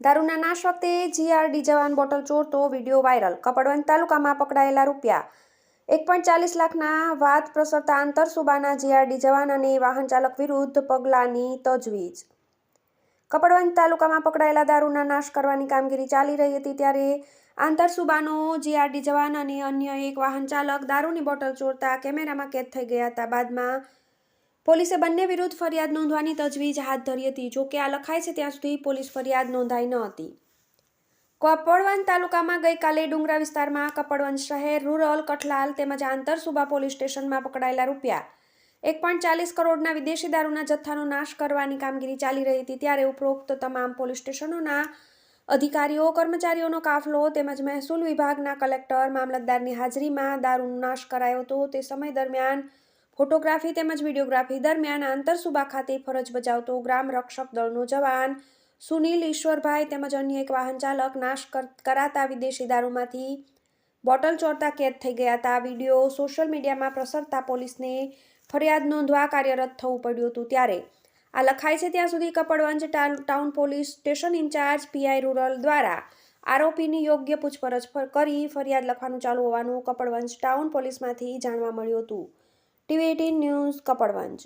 દારૂના નાશ વખતે જીઆરડી જવાન બોટલ ચોરતો વીડિયો વાયરલ. કપડવંજ તાલુકામાં પકડાયેલા રૂપિયા. એક પોઈન્ટ ચાલીસ લાખના વાત પ્રસરતા આંતરસુબાના જીઆરડી જવાન અને વાહન ચાલક વિરુદ્ધ પગલાંની તજવીજ. કપડવંજ તાલુકામાં પકડાયેલા દારૂના નાશ કરવાની કામગીરી ચાલી રહી હતી ત્યારે આંતરસુબાનો જીઆરડી જવાન અને અન્ય એક વાહન ચાલક દારૂની બોટલ ચોરતા કેમેરામાં કેદ થઈ ગયા હતા. બાદમાં પોલીસે બંને વિરુદ્ધ ફરિયાદ નોંધવાની તજવીજ હાથ ધરી હતી. જો કે આ લખાય છે, ત્યાં સુધી પોલીસ ફરિયાદ નોંધાઈ ન હતી. કપડવન તાલુકામાં ગઈકાલે ડુંગરા વિસ્તારમાં કપડવન શહેર રૂરલ, કઠલાલ તેમજ આંતરસુબા પોલીસ સ્ટેશનમાં પકડાયેલા રૂપિયા એક પોઈન્ટ ચાલીસ કરોડના વિદેશી દારૂના જથ્થાનો નાશ કરવાની કામગીરી ચાલી રહી હતી. ત્યારે ઉપરોક્ત તમામ પોલીસ સ્ટેશનોના અધિકારીઓ, કર્મચારીઓનો કાફલો તેમજ મહેસૂલ વિભાગના કલેક્ટર, મામલતદારની હાજરીમાં દારૂનો નાશ કરાયો હતો. તે સમય દરમિયાન ફોટોગ્રાફી તેમજ વિડીયોગ્રાફી દરમિયાન આંતરસુબા ખાતે ફરજ બજાવતો ગ્રામ રક્ષક દળનો જવાન સુનિલ ઈશ્વરભાઈ તેમજ અન્ય એક વાહન ચાલક નાશ કર- કરાતા વિદેશી દારૂમાંથી બોટલ ચોરતા કેદ થઈ ગયા હતા. વીડિયો સોશિયલ મીડિયામાં પ્રસરતા પોલીસને ફરિયાદ નોંધવા કાર્યરત થવું પડ્યું હતું ત્યારે. આ લખાય છે, ત્યાં સુધી Kapadvanj town police station incharge PI rural દ્વારા આરોપીની યોગ્ય પૂછપરછ કરી ફરિયાદ લખવાનું ચાલુ હોવાનું કપડવંજ ટાઉન પોલીસમાંથી જાણવા મળ્યું હતું. TV eighteen news Kapadvanj